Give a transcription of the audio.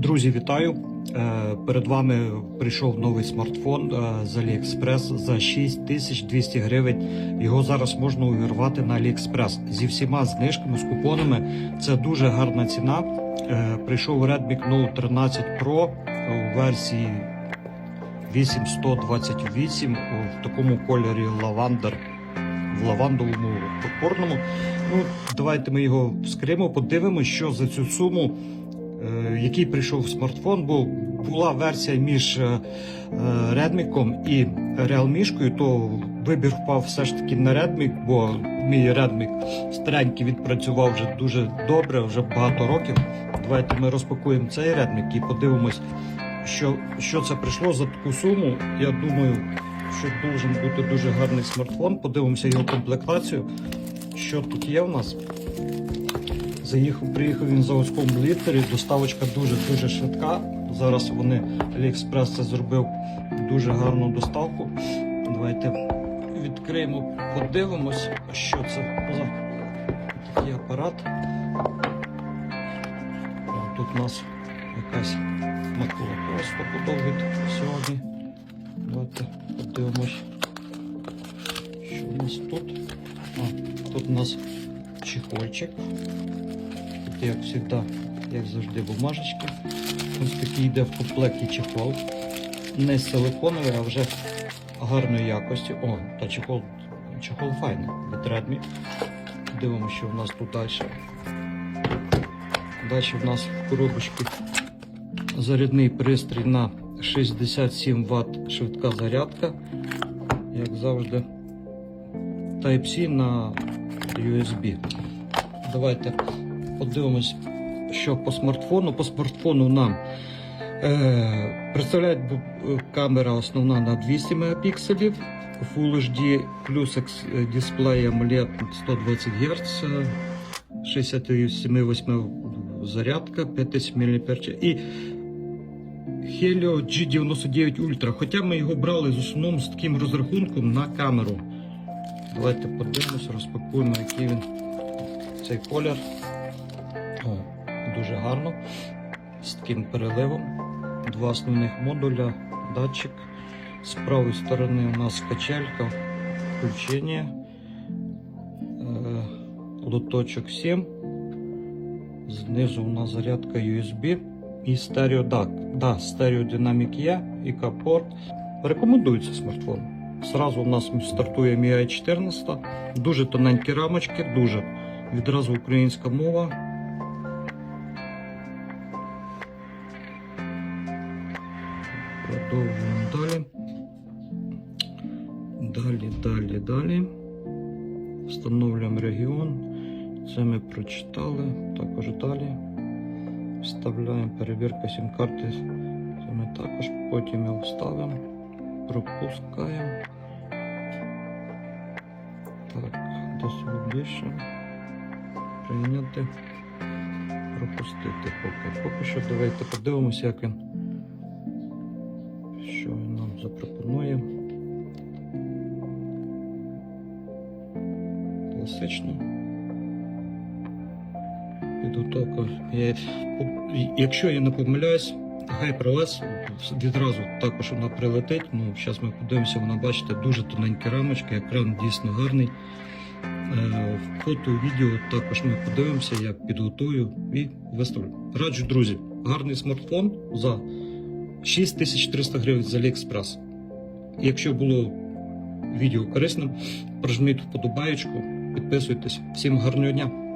Друзі, вітаю! Е, Перед вами прийшов новий смартфон е, з AliExpress за 6200 гривень. Його зараз можна увірвати на AliExpress зі всіма знижками, з купонами. Це дуже гарна ціна. Е, Прийшов Redmi Note 13 Pro у версії 8128 в такому кольорі лавандер, в лавандовому пурпурному. Ну, давайте ми його вскриємо, подивимося, що за цю суму який прийшов в смартфон, бо була версія між е, е, і Realme, то вибір впав все ж таки на Redmi, бо мій Redmi старенький відпрацював вже дуже добре, вже багато років. Давайте ми розпакуємо цей Redmi і подивимось, що, що це прийшло за таку суму. Я думаю, що должен бути дуже гарний смартфон. Подивимося його комплектацію. Що тут є у нас? Заїхав, приїхав він в заводському літері, доставочка дуже-дуже швидка. Зараз вони AliExpress це зробив дуже гарну доставку. Давайте відкриємо, подивимось, що це за такий апарат. Тут у нас якась макулатура стопудов сьогодні. Давайте подивимось, що у нас тут. А, тут у нас чехольчик. Тут, як завжди, як завжди, бумажечки. Ось такий йде в комплекті чехол. Не силиконовий, а вже гарної якості. О, та чехол, чехол файний від Redmi. Дивимося, що в нас тут далі. Далі в нас в коробочці зарядний пристрій на 67 Вт швидка зарядка. Як завжди. Type-C на USB. Давайте подивимось, що по смартфону. По смартфону нам е, представляє е, камера основна на 200 Мп, Full HD плюс е, дисплей AMOLED 120 Гц, 67,8 зарядка, 5000 мАч і Helio G99 Ultra. Хоча ми його брали з основному з таким розрахунком на камеру. Давайте подивимося, розпакуємо, який він цей колір. Дуже гарно. З таким переливом. Два основних модуля, датчик. З правої сторони у нас качелька, включення, е, лоточок 7. Знизу у нас зарядка USB і стерео DAC. Да, стерео динамік є і капорт. Рекомендується смартфон. Зразу у нас стартує Mi 14, дуже тоненькі рамочки, дуже. Відразу українська мова. Продовжуємо далі. Далі, далі, далі. Встановлюємо регіон. Це ми прочитали. Також далі. Вставляємо перевірка сім-карти. Це ми також потім його вставимо. Пропускаємо. Так, досить більше. Прийняти. Пропустити поки. Поки що давайте подивимося, як він. Що він нам запропонує. Класично. Підготовка. Я- Якщо я не помиляюсь, HyperOS відразу також вона прилетить. Ну, зараз ми подивимося, вона бачите, дуже тоненькі рамочки, екран дійсно гарний. Е, Фото, відео також ми подивимося, я підготую і виставлю. Раджу, друзі, гарний смартфон за 6300 гривень з AliExpress. Якщо було відео корисним, прожміть вподобаєчку, підписуйтесь. Всім гарного дня!